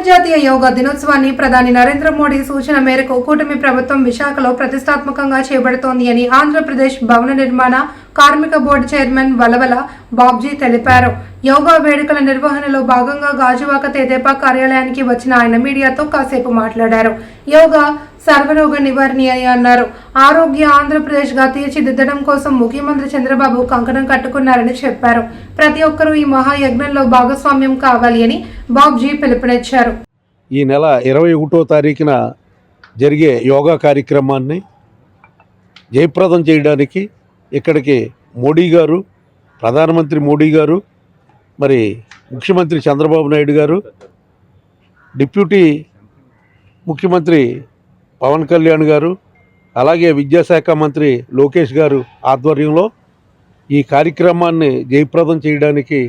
అంతర్జాతీయ యోగా దినోత్సవాన్ని ప్రధాని నరేంద్ర మోడీ సూచన మేరకు కూటమి ప్రభుత్వం విశాఖలో ప్రతిష్టాత్మకంగా చేపడుతోంది అని ఆంధ్రప్రదేశ్ భవన నిర్మాణ కార్మిక బోర్డు చైర్మన్ వలవల బాబ్జీ తెలిపారు. యోగా వేడుకల నిర్వహణలో భాగంగా గాజువాక తెదేపా కార్యాలయానికి వచ్చిన ఆయన మీడియాతో కాసేపు మాట్లాడారు. యోగా సర్వరోగ నివారణి అని అన్నారు. ఆరోగ్య ఆంధ్రప్రదేశ్గా తీర్చిదిద్దడం కోసం ముఖ్యమంత్రి చంద్రబాబు కంకణం కట్టుకున్నారని చెప్పారు. ప్రతి ఒక్కరూ ఈ మహాయజ్ఞంలో భాగస్వామ్యం కావాలి అని బాబ్జీ పిలుపునిచ్చారు. ఈ నెల ఇరవై ఒకటో తారీఖున జరిగే యోగా కార్యక్రమాన్ని జయప్రదం చేయడానికి ఇక్కడికి మోడీ గారు ప్రధానమంత్రి మోడీ గారు మరి ముఖ్యమంత్రి చంద్రబాబు నాయుడు గారు డిప్యూటీ ముఖ్యమంత్రి పవన్ కళ్యాణ్ గారు అలాగే విద్యాశాఖ మంత్రి లోకేష్ గారు ఆధ్వర్యంలో ఈ కార్యక్రమాన్ని జయప్రదం చేయడానికి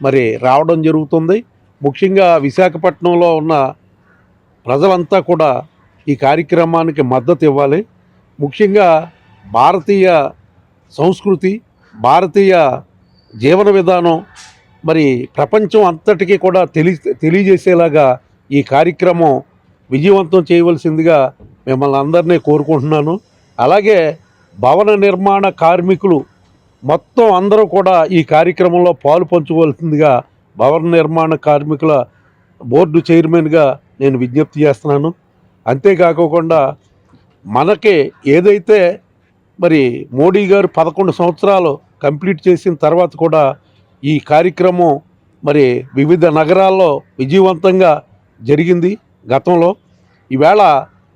మరి రావడం జరుగుతుంది. ముఖ్యంగా విశాఖపట్నంలో ఉన్న ప్రజలంతా కూడా ఈ కార్యక్రమానికి మద్దతు ఇవ్వాలి. ముఖ్యంగా భారతీయ సంస్కృతి భారతీయ జీవన విధానం మరి ప్రపంచం అంతటికీ కూడా తెలి తెలియజేసేలాగా ఈ కార్యక్రమం విజయవంతం చేయవలసిందిగా మిమ్మల్ని అందరినీ కోరుకుంటున్నాను. అలాగే భవన నిర్మాణ కార్మికులు మొత్తం అందరూ కూడా ఈ కార్యక్రమంలో పాలు పంచుకోవాల్సిందిగా భవన నిర్మాణ కార్మికుల బోర్డు చైర్మన్గా నేను విజ్ఞప్తి చేస్తున్నాను. అంతేకాకుండా మనకి ఏదైతే మరి మోడీ గారు పదకొండు సంవత్సరాలు కంప్లీట్ చేసిన తర్వాత కూడా ఈ కార్యక్రమం మరి వివిధ నగరాల్లో విజయవంతంగా జరిగింది గతంలో. ఈవేళ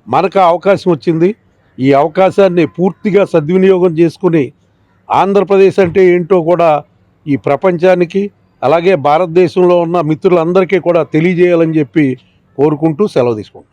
మనకు అవకాశం వచ్చింది. ఈ అవకాశాన్ని పూర్తిగా సద్వినియోగం చేసుకుని ఆంధ్రప్రదేశ్ అంటే ఏంటో కూడా ఈ ప్రపంచానికి అలాగే భారతదేశంలో ఉన్న మిత్రులందరికీ కూడా తెలియజేయాలని చెప్పి కోరుకుంటూ సెలవు తీసుకుంటాం